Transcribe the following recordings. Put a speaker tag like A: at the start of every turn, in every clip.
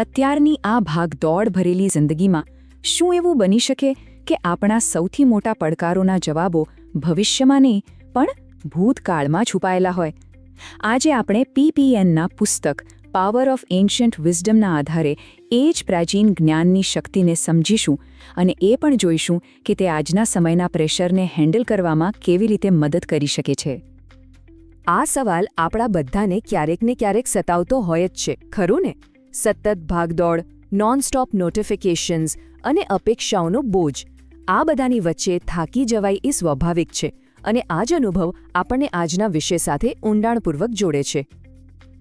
A: અત્યારની આ ભાગદોડ ભરેલી જિંદગીમાં શું એવું બની શકે કે આપણા સૌથી મોટા પડકારોના જવાબો ભવિષ્યમાં નહીં, પણ ભૂતકાળમાં છુપાયેલા હોય? આજે આપણે પીપીએનના પુસ્તક પાવર ઓફ એન્શિયન્ટ વિઝડમના આધારે એ જ પ્રાચીન જ્ઞાનની શક્તિને સમજીશું અને એ પણ જોઈશું કે તે આજના સમયના પ્રેશરને હેન્ડલ કરવામાં કેવી રીતે મદદ કરી શકે છે.
B: આ સવાલ આપણા બધાને ક્યારેક ને ક્યારેક સતાવતો હોય જ છે, ખરું ને? સતત ભાગદોડ નોનસ્ટોપ નોટિફિકેશન્સ અને અપેક્ષાઓનો બોજ. આ બધાની વચ્ચે થાકી જવાય એ સ્વાભાવિક છે અને આ જ અનુભવ આપણને આજના વિષય સાથે ઊંડાણપૂર્વક જોડે છે.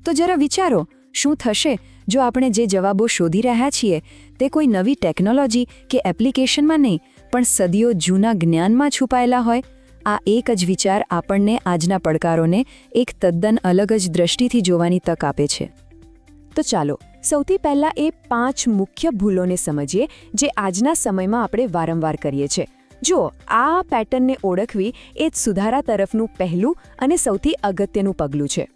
A: તો જરા વિચારો, શું થશે જો આપણે જે જવાબો શોધી રહ્યા છીએ તે કોઈ નવી ટેકનોલોજી કે એપ્લિકેશનમાં નહીં, પણ સદીઓ જૂના જ્ઞાનમાં છુપાયેલા હોય? આ એક જ વિચાર આપણને આજના પડકારોને એક તદ્દન અલગ જ દ્રષ્ટિથી જોવાની તક આપે છે.
B: તો ચાલો સૌથી પહેલા એ પાંચ મુખ્ય ભૂલોને સમજીએ જે આજના સમયમાં આપણે વારંવાર કરીએ છીએ. જો આ પેટર્નને ઓળખવી એ જ સુધારા તરફનું પહેલું અને સૌથી અગત્યનું પગલું છે.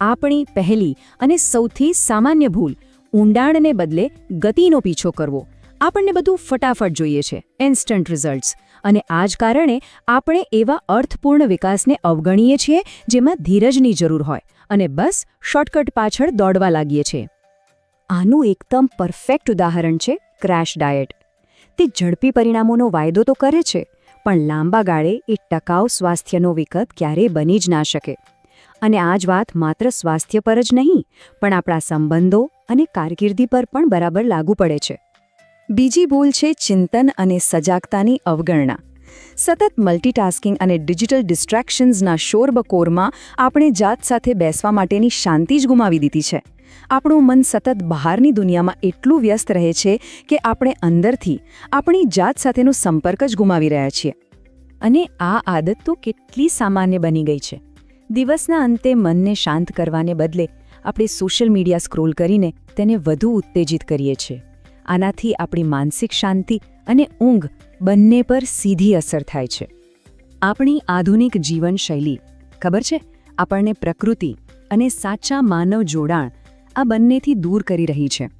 A: આપણી પહેલી અને સૌથી સામાન્ય ભૂલ, ઊંડાણને બદલે ગતિનો પીછો કરવો. આપણને બધું ફટાફટ જોઈએ છે ઇન્સ્ટન્ટ રિઝલ્ટ્સ અને આ જ કારણે આપણે એવા અર્થપૂર્ણ વિકાસને અવગણીએ છીએ જેમાં ધીરજની જરૂર હોય અને બસ શોર્ટકટ પાછળ દોડવા લાગીએ છીએ. આનું એકદમ પરફેક્ટ ઉદાહરણ છે ક્રેશ ડાયટ તે ઝડપી પરિણામોનો વાયદો તો કરે છે, પણ લાંબા ગાળે એ ટકાઉ સ્વાસ્થ્યનો વિકલ્પ ક્યારેય બની જ ના શકે. અને આ જ વાત માત્ર સ્વાસ્થ્ય પર જ નહીં, પણ આપણા સંબંધો અને કારકિર્દી પર પણ બરાબર લાગુ પડે છે. બીજી ભૂલ છે ચિંતન અને સજાગતાની અવગણના. સતત મલ્ટીટાસ્કિંગ અને ડિજિટલ ડિસ્ટ્રેક્શન્સના શોરબકોરમાં આપણે જાત સાથે બેસવા માટેની શાંતિ જ ગુમાવી દીધી છે. આપણું મન સતત બહારની દુનિયામાં એટલું વ્યસ્ત રહે છે કે આપણે અંદરથી આપણી જાત સાથેનો સંપર્ક જ ગુમાવી રહ્યા છીએ. અને આ આદત તો કેટલી સામાન્ય બની ગઈ છે. દિવસના અંતે મનને શાંત કરવાને બદલે આપણે સોશિયલ મીડિયા સ્ક્રોલ કરીને તેને વધુ ઉત્તેજિત કરીએ છીએ. આનાથી આપણી માનસિક શાંતિ અને ઊંઘ બંને પર સીધી અસર થાય છે. આપણી આધુનિક જીવનશૈલી, ખબર છે? આપણને પ્રકૃતિ અને સાચા માનવ જોડાણ આ બંનેથી દૂર કરી રહી છે.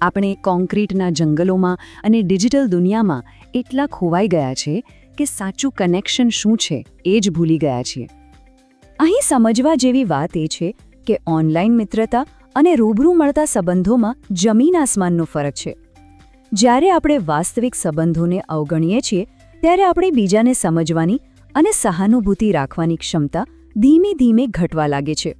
A: આપણે કોન્ક્રીટના જંગલોમાં અને ડિજિટલ દુનિયામાં એટલા ખોવાઈ ગયા છે કે સાચું કનેક્શન શું છે એ જ ભૂલી ગયા છીએ. અહીં સમજવા જેવી વાત એ છે કે ઓનલાઈન મિત્રતા અને રૂબરૂ મળતા સંબંધોમાં જમીન આસમાનનો ફરક છે. જ્યારે આપણે વાસ્તવિક સંબંધોને અવગણીએ છીએ, ત્યારે આપણે બીજાને સમજવાની અને સહાનુભૂતિ રાખવાની ક્ષમતા ધીમે ધીમે ઘટવા લાગે છે.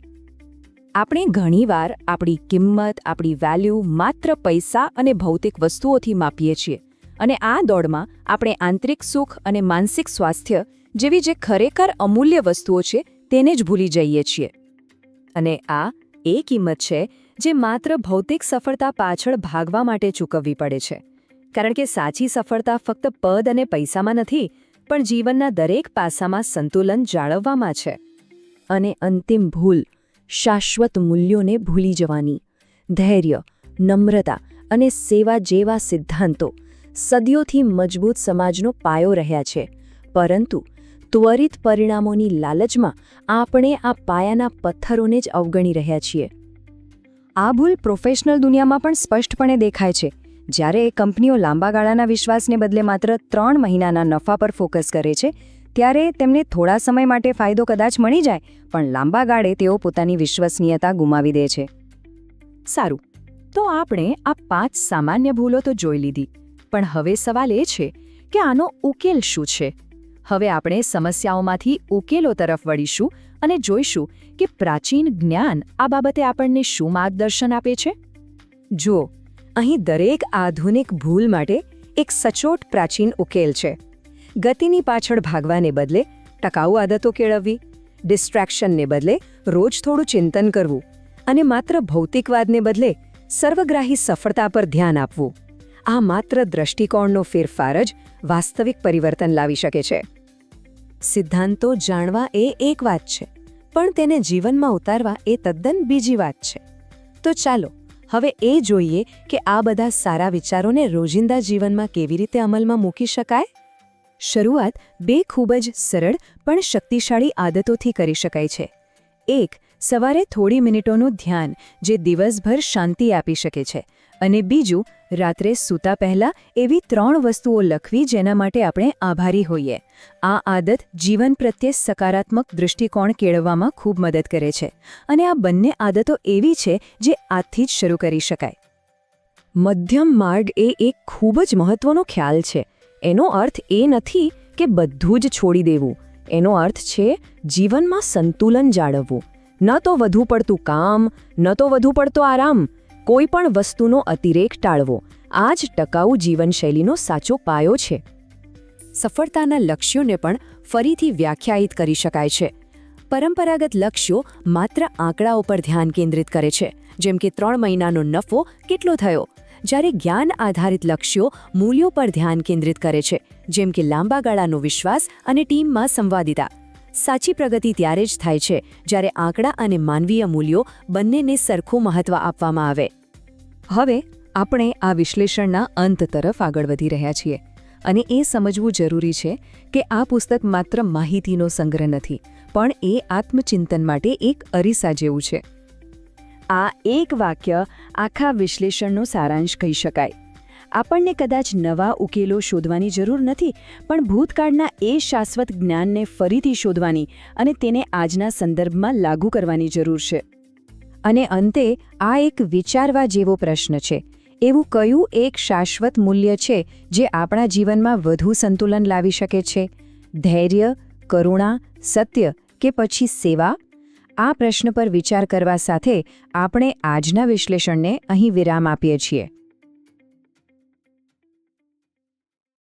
A: આપણે ઘણીવાર આપણી કિંમત, આપણી વેલ્યુ માત્ર પૈસા અને ભૌતિક વસ્તુઓથી માપીએ છીએ અને આ દોડમાં આપણે આંતરિક સુખ અને માનસિક સ્વાસ્થ્ય જેવી જે ખરેખર અમૂલ્ય વસ્તુઓ છે, તેને જ ભૂલી જઈએ છીએ. અને આ એ કિંમત છે જે માત્ર ભૌતિક સફળતા પાછળ ભાગવા માટે ચૂકવવી પડે છે. કારણ કે સાચી સફળતા ફક્ત પદ અને પૈસામાં નથી, પણ જીવનના દરેક પાસામાં સંતુલન જાળવવામાં છે. અને અંતિમ ભૂલ, શાશ્વત મૂલ્યોને ભૂલી જવાની, ધૈર્ય, નમ્રતા અને સેવા જેવા સિદ્ધાંતો સદીઓથી મજબૂત સમાજનો પાયો રહ્યા છે. પરંતુ ત્વરિત પરિણામોની લાલચમાં આપણે આ પાયાના પથ્થરોને જ અવગણી રહ્યા છીએ. આ ભૂલ પ્રોફેશનલ દુનિયામાં પણ સ્પષ્ટપણે દેખાય છે. જ્યારે એ કંપનીઓ લાંબા ગાળાના વિશ્વાસને બદલે માત્ર ત્રણ મહિનાના નફા પર ફોકસ કરે છે, ત્યારે તેમને થોડા સમય માટે ફાયદો કદાચ મળી જાય, પણ લાંબા ગાળે તેઓ પોતાની વિશ્વસનીયતા ગુમાવી દે છે. સારું, તો આપણે આ પાંચ સામાન્ય ભૂલો તો જોઈ લીધી, પણ હવે સવાલ એ છે કે આનો ઉકેલ શું છે? હવે આપણે સમસ્યાઓમાંથી ઉકેલો તરફ વળીશું અને જોઈશું કે પ્રાચીન જ્ઞાન આ બાબતે આપણને શું માર્ગદર્શન આપે છે? જો, અહીં દરેક આધુનિક ભૂલ માટે એક સચોટ પ્રાચીન ઉકેલ છે. ગતિની પાછળ ભાગવાને બદલે ટકાઉ આદતો કેળવવી, ડિસ્ટ્રેક્શનને બદલે રોજ થોડું ચિંતન કરવું અને માત્ર ભૌતિકવાદને બદલે સર્વગ્રાહી સફળતા પર ધ્યાન આપવું, આ માત્ર દ્રષ્ટિકોણનો ફેરફાર જ વાસ્તવિક પરિવર્તન લાવી શકે છે. સિદ્ધાંતો જાણવા એ એક વાત છે. પણ તેને જીવનમાં ઉતારવા એ તદ્દન બીજી વાત છે. તો ચાલો, હવે એ જોઈએ કે આ બધા સારા વિચારોને રોજિંદા જીવનમાં કેવી રીતે અમલમાં મૂકી શકાય? શરૂઆત બે ખૂબ જ સરળ પણ શક્તિશાળી આદતોથી કરી શકાય છે. એક, સવારે થોડી મિનિટોનું ધ્યાન, જે દિવસભર શાંતિ આપી શકે છે. અને બીજું, રાત્રે સૂતા પહેલાં એવી ત્રણ વસ્તુઓ લખવી જેના માટે આપણે આભારી હોઈએ. આ આદત જીવન પ્રત્યે સકારાત્મક દૃષ્ટિકોણ કેળવવામાં ખૂબ મદદ કરે છે. અને આ બંને આદતો એવી છે જે આજથી જ શરૂ કરી શકાય. મધ્યમ માર્ગ એ એક ખૂબ જ મહત્વનો ખ્યાલ છે. એનો અર્થ એ નથી કે બધું જ છોડી દેવું. એનો અર્થ છે જીવનમાં સંતુલન જાળવવું. ન તો વધુ પડતું કામ, ન તો વધુ પડતો આરામ કોઈ પણ વસ્તુનો અતિરેક ટાળવો. આ જ ટકાઉ જીવનશૈલીનો સાચો પાયો છે.
B: સફળતાના લક્ષ્યોને પણ ફરીથી વ્યાખ્યાયિત કરી શકાય છે. પરંપરાગત લક્ષ્યો માત્ર આંકડાઓ પર ધ્યાન કેન્દ્રિત કરે છે. જેમ કે ત્રણ મહિનાનો નફો કેટલો થયો? જ્યારે જ્ઞાન આધારિત લક્ષ્યો મૂલ્યો પર ધ્યાન કેન્દ્રિત કરે છે. જેમ કે લાંબા ગાળાનો વિશ્વાસ અને ટીમમાં સંવાદિતા. સાચી પ્રગતિ ત્યારે જ થાય છે જ્યારે આંકડા અને માનવીય મૂલ્યો બંનેને સરખું મહત્વ આપવામાં આવે.
A: હવે આપણે આ વિશ્લેષણના અંત તરફ આગળ વધી રહ્યા છીએ અને એ સમજવું જરૂરી છે કે આ પુસ્તક માત્ર માહિતીનો સંગ્રહ નથી, પણ એ આત્મચિંતન માટે એક અરીસા જેવું છે. આ એક વાક્ય આખા વિશ્લેષણનો સારાંશ કહી શકાય. આપણને કદાચ નવા ઉકેલો શોધવાની જરૂર નથી, પણ ભૂતકાળના એ શાશ્વત જ્ઞાનને ફરીથી શોધવાની અને તેને આજના સંદર્ભમાં લાગુ કરવાની જરૂર છે. અને અંતે આ એક વિચારવા જેવો પ્રશ્ન છે. એવું કયું એક શાશ્વત મૂલ્ય છે જે આપણા જીવનમાં વધુ સંતુલન લાવી શકે છે? ધૈર્ય, કરુણા, સત્ય કે પછી સેવા? આ પ્રશ્ન પર વિચાર કરવા સાથે આપણે આજના વિશ્લેષણને અહીં વિરામ આપીએ છીએ.